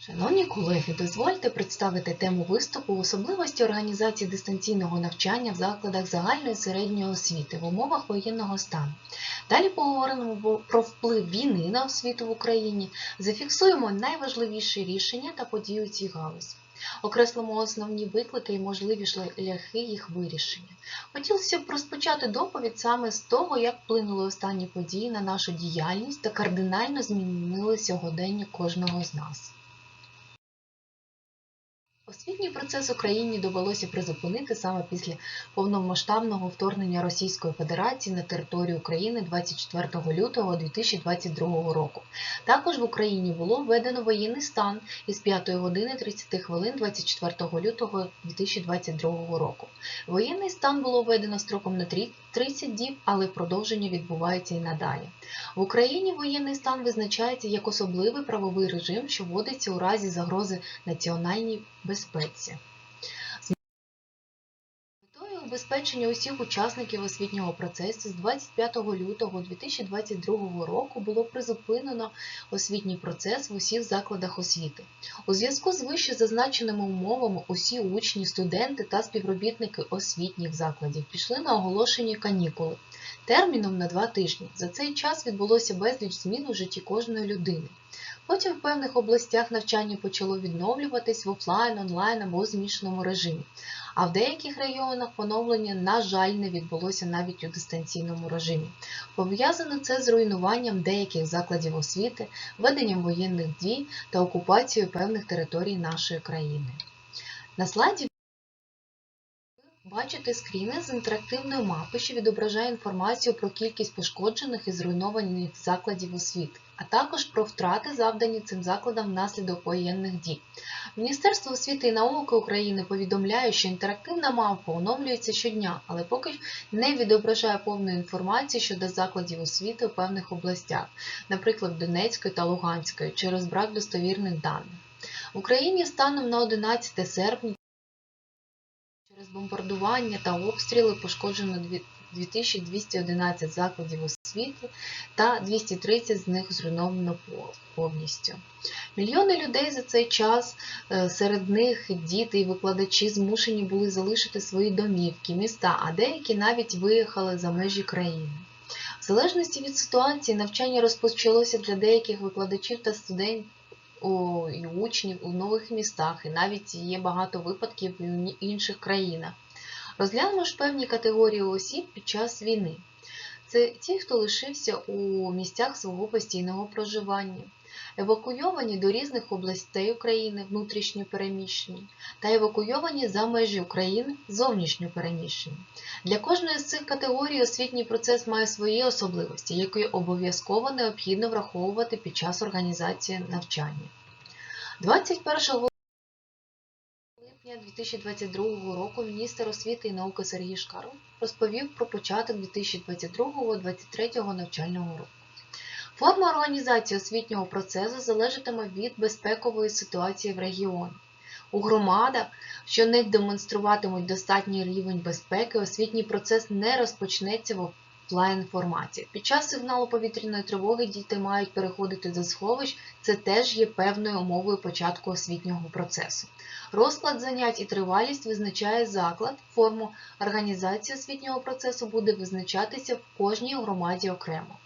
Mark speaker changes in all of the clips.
Speaker 1: Шановні колеги, дозвольте представити тему виступу особливості організації дистанційного навчання в закладах загальної середньої освіти в умовах воєнного стану. Далі поговоримо про вплив війни на освіту в Україні, зафіксуємо найважливіші рішення та події у цій галузі. Окреслимо основні виклики і можливі шляхи їх вирішення. Хотілося б розпочати доповідь саме з того, як вплинули останні події на нашу діяльність та кардинально змінили сьогодення кожного з нас. Освітній процес Україні довелося призупинити саме після повномасштабного вторгнення Російської Федерації на територію України 24 лютого 2022 року. Також в Україні було введено воєнний стан із 5 години 30 хвилин 24 лютого 2022 року. Воєнний стан було введено строком на 30 діб, але продовження відбувається і надалі. В Україні воєнний стан визначається як особливий правовий режим, що вводиться у разі загрози національній безпеці. З метою убезпечення усіх учасників освітнього процесу з 25 лютого 2022 року було призупинено освітній процес в усіх закладах освіти. У зв'язку з вище зазначеними умовами усі учні, студенти та співробітники освітніх закладів пішли на оголошені канікули терміном на два тижні. За цей час відбулося безліч змін у житті кожної людини. Потім в певних областях навчання почало відновлюватись в офлайн, онлайн або змішаному режимі. А в деяких регіонах поновлення, на жаль, не відбулося навіть у дистанційному режимі. Пов'язано це з руйнуванням деяких закладів освіти, веденням воєнних дій та окупацією певних територій нашої країни. На слайді Бачите скріни з інтерактивної мапи, що відображає інформацію про кількість пошкоджених і зруйнованих закладів освіти, а також про втрати, завдані цим закладам внаслідок воєнних дій. Міністерство освіти і науки України повідомляє, що інтерактивна мапа оновлюється щодня, але поки не відображає повної інформації щодо закладів освіти у певних областях, наприклад, Донецької та Луганської, через брак достовірних даних. В Україні станом на 11 серпня Бомбардування та обстріли пошкоджено 2211 закладів освіти та 230 з них зруйновано повністю. Мільйони людей за цей час, е, серед них діти і викладачі змушені були залишити свої домівки, міста, а деякі навіть виїхали за межі країни. В залежності від ситуації навчання розпочалося для деяких викладачів та студентів у, і учнів у нових містах, і навіть є багато випадків в інших країнах. Розглянемо ж певні категорії осіб під час війни. Це ті, хто лишився у місцях свого постійного проживання, евакуйовані до різних областей України, внутрішньо переміщені, та евакуйовані за межі України, зовнішньо переміщені. Для кожної з цих категорій освітній процес має свої особливості, які обов'язково необхідно враховувати під час організації навчання. 21 липня 2022 року міністр освіти і науки Сергій Шкарлов розповів про початок 2022-2023 навчального року. Форма організації освітнього процесу залежатиме від безпекової ситуації в регіоні. У громадах, що не демонструватимуть достатній рівень безпеки, освітній процес не розпочнеться в офлайн форматі. Під час сигналу повітряної тривоги діти мають переходити до сховищ, це теж є певною умовою початку освітнього процесу. Розклад занять і тривалість визначає заклад, форму організації освітнього процесу буде визначатися в кожній громаді окремо.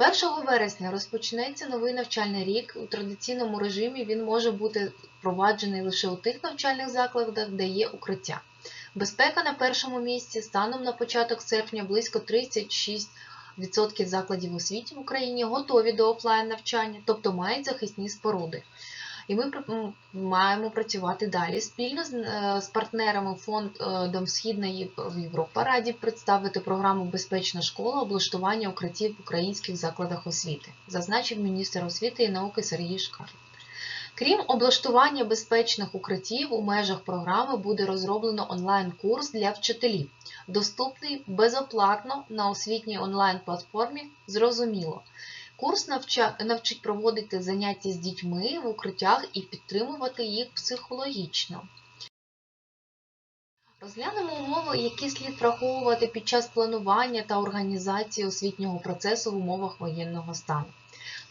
Speaker 1: 1 вересня розпочнеться новий навчальний рік. У традиційному режимі він може бути впроваджений лише у тих навчальних закладах, де є укриття. Безпека на першому місці станом на початок серпня близько 36% закладів освіті в Україні готові до офлайн навчання, тобто мають захисні споруди. І ми маємо працювати далі спільно з, е, партнерами фондом Східної Європа раді представити програму Безпечна школа облаштування укриттів в українських закладах освіти, зазначив міністр освіти і науки Сергій Шкарлов. Крім облаштування безпечних укриттів, у межах програми буде розроблено онлайн-курс для вчителів, доступний безоплатно на освітній онлайн-платформі Зрозуміло. Курс навчить проводити заняття з дітьми в укриттях і підтримувати їх психологічно. Розглянемо умови, які слід враховувати під час планування та організації освітнього процесу в умовах воєнного стану.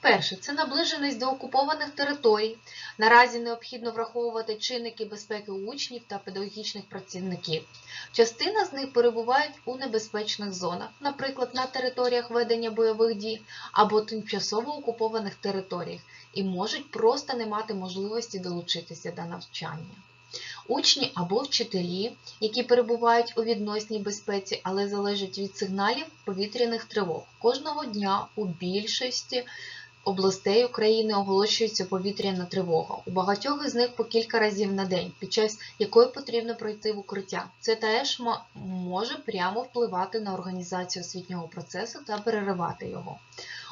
Speaker 1: Перше це наближеність до окупованих територій. Наразі необхідно враховувати чинники безпеки учнів та педагогічних працівників. Частина з них перебувають у небезпечних зонах, наприклад, на територіях ведення бойових дій або тимчасово окупованих територіях, і можуть просто не мати можливості долучитися до навчання. Учні або вчителі, які перебувають у відносній безпеці, але залежать від сигналів повітряних тривог. Кожного дня у більшості областей України оголошується повітряна тривога. У багатьох із них по кілька разів на день, під час якої потрібно пройти в укриття. Це теж може прямо впливати на організацію освітнього процесу та переривати його.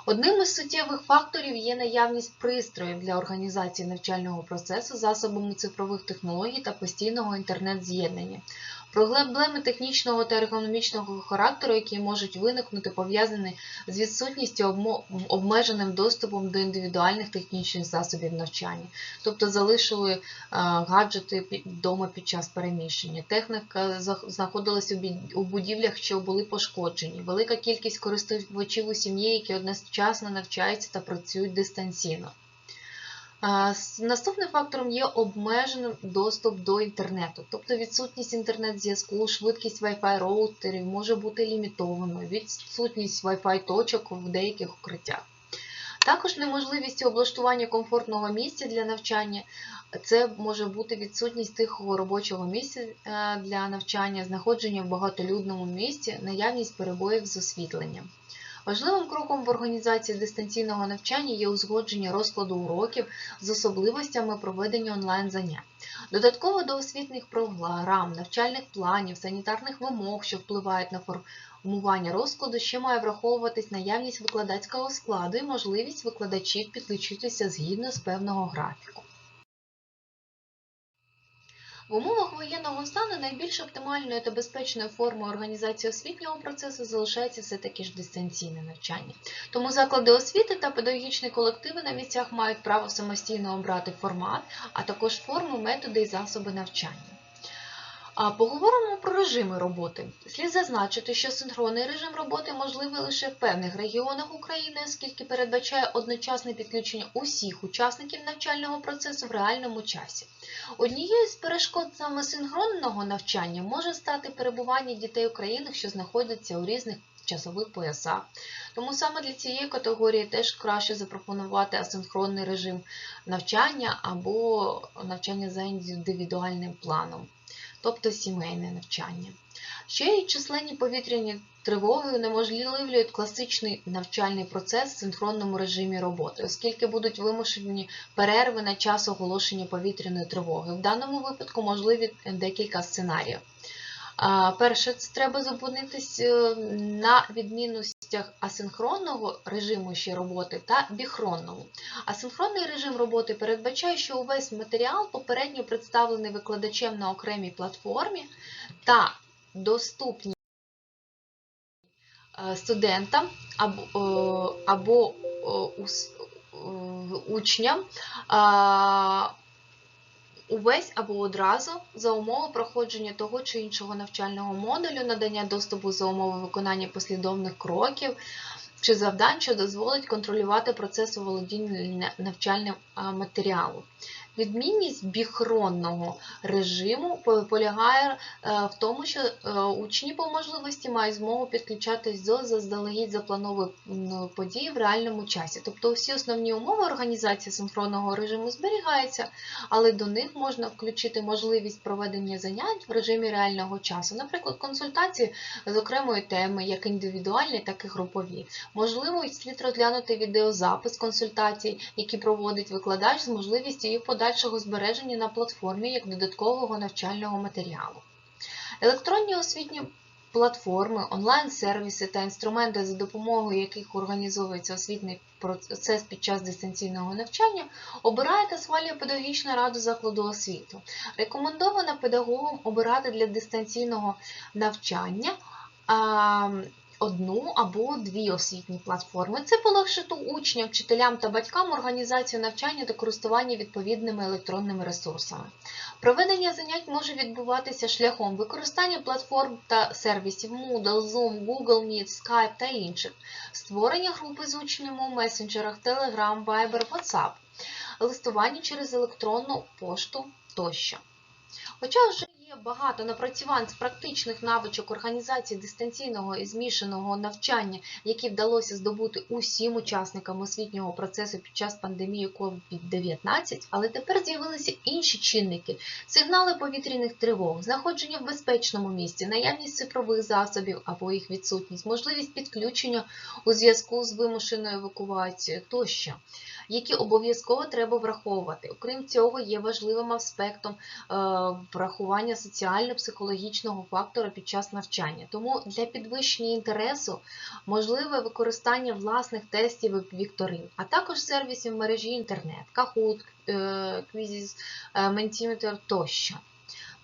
Speaker 1: Одним із суттєвих факторів є наявність пристроїв для організації навчального процесу засобами цифрових технологій та постійного інтернет-з'єднання. Проблеми технічного та ергономічного характеру, які можуть виникнути, пов'язані з відсутністю обмеженим доступом до індивідуальних технічних засобів навчання, тобто залишили е, гаджети вдома під час переміщення. Техніка знаходилась у будівлях, що були пошкоджені. Велика кількість користувачів у сім'ї, які одночасно навчаються та працюють дистанційно. Наступним фактором є обмежений доступ до інтернету, тобто відсутність інтернет-зв'язку, швидкість Wi-Fi роутерів може бути лімітованою, відсутність Wi-Fi точок в деяких укриттях. Також неможливість облаштування комфортного місця для навчання. Це може бути відсутність тихого робочого місця е, для навчання, знаходження в багатолюдному місці, наявність перебоїв з освітленням. Важливим кроком в організації дистанційного навчання є узгодження розкладу уроків з особливостями проведення онлайн-занять. Додатково до освітніх програм, навчальних планів, санітарних вимог, що впливають на формування розкладу, ще має враховуватись наявність викладацького складу і можливість викладачів підключитися згідно з певного графіку. В умовах воєнного стану найбільш оптимальною та безпечною формою організації освітнього процесу залишається все-таки ж дистанційне навчання. Тому заклади освіти та педагогічні колективи на місцях мають право самостійно обрати формат, а також форму, методи і засоби навчання. Поговоримо про режими роботи. Слід зазначити, що синхронний режим роботи можливий лише в певних регіонах України, оскільки передбачає одночасне підключення усіх учасників навчального процесу в реальному часі. Однією з перешкод саме синхронного навчання може стати перебування дітей у країнах, що знаходяться у різних часових поясах. Тому саме для цієї категорії теж краще запропонувати асинхронний режим навчання або навчання за індивідуальним планом, тобто сімейне навчання. Ще й численні повітряні тривоги унеможливлюють класичний навчальний процес в синхронному режимі роботи, оскільки будуть вимушені перерви на час оголошення повітряної тривоги. В даному випадку можливі декілька сценаріїв. Перше, це треба зупинитись е, на відмінностях асинхронного режиму ще роботи та біхронного. Асинхронний режим роботи передбачає, що увесь матеріал попередньо представлений викладачем на окремій платформі та доступні е, студентам або, е, учням увесь або одразу за умови проходження того чи іншого навчального модулю, надання доступу за умови виконання послідовних кроків чи завдань, що дозволить контролювати процес володіння навчальним матеріалом. Відмінність біхронного режиму полягає е, в тому, що е, учні по можливості мають змогу підключатись до заздалегідь запланованих м, подій в реальному часі. Тобто всі основні умови організації синхронного режиму зберігаються, але до них можна включити можливість проведення занять в режимі реального часу, наприклад, консультації з окремої теми, як індивідуальні, так і групові. Можливо, слід розглянути відеозапис консультацій, які проводить викладач з можливістю їх подальшого збереження на платформі як додаткового навчального матеріалу. Електронні освітні платформи, онлайн-сервіси та інструменти, за допомогою яких організовується освітній процес під час дистанційного навчання, обирає та схвалює педагогічна рада закладу освіти. Рекомендовано педагогам обирати для дистанційного навчання одну або дві освітні платформи. Це полегшить учням, вчителям та батькам організацію навчання та користування відповідними електронними ресурсами. Проведення занять може відбуватися шляхом використання платформ та сервісів Moodle, Zoom, Google Meet, Skype та інших, створення групи з учнями у месенджерах Telegram, Viber, WhatsApp, листування через електронну пошту тощо. Хоча вже багато напрацювань з практичних навичок організації дистанційного і змішаного навчання, які вдалося здобути усім учасникам освітнього процесу під час пандемії COVID-19, але тепер з'явилися інші чинники: сигнали повітряних тривог, знаходження в безпечному місці, наявність цифрових засобів або їх відсутність, можливість підключення у зв'язку з вимушеною евакуацією тощо, які обов'язково треба враховувати. Окрім цього, є важливим аспектом е, врахування соціально-психологічного фактора під час навчання. Тому для підвищення інтересу можливе використання власних тестів і вікторин, а також сервісів мережі інтернет, Kahoot, е, Quizzes, е, Mentimeter тощо.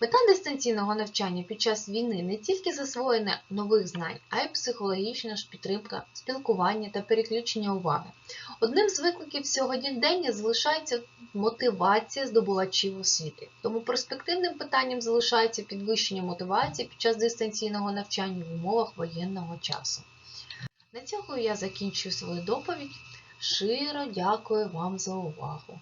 Speaker 1: Мета дистанційного навчання під час війни не тільки засвоєння нових знань, а й психологічна ж підтримка, спілкування та переключення уваги. Одним з викликів сьогодення залишається мотивація здобувачів освіти. Тому перспективним питанням залишається підвищення мотивації під час дистанційного навчання в умовах воєнного часу. На цьому я закінчую свою доповідь. Щиро дякую вам за увагу!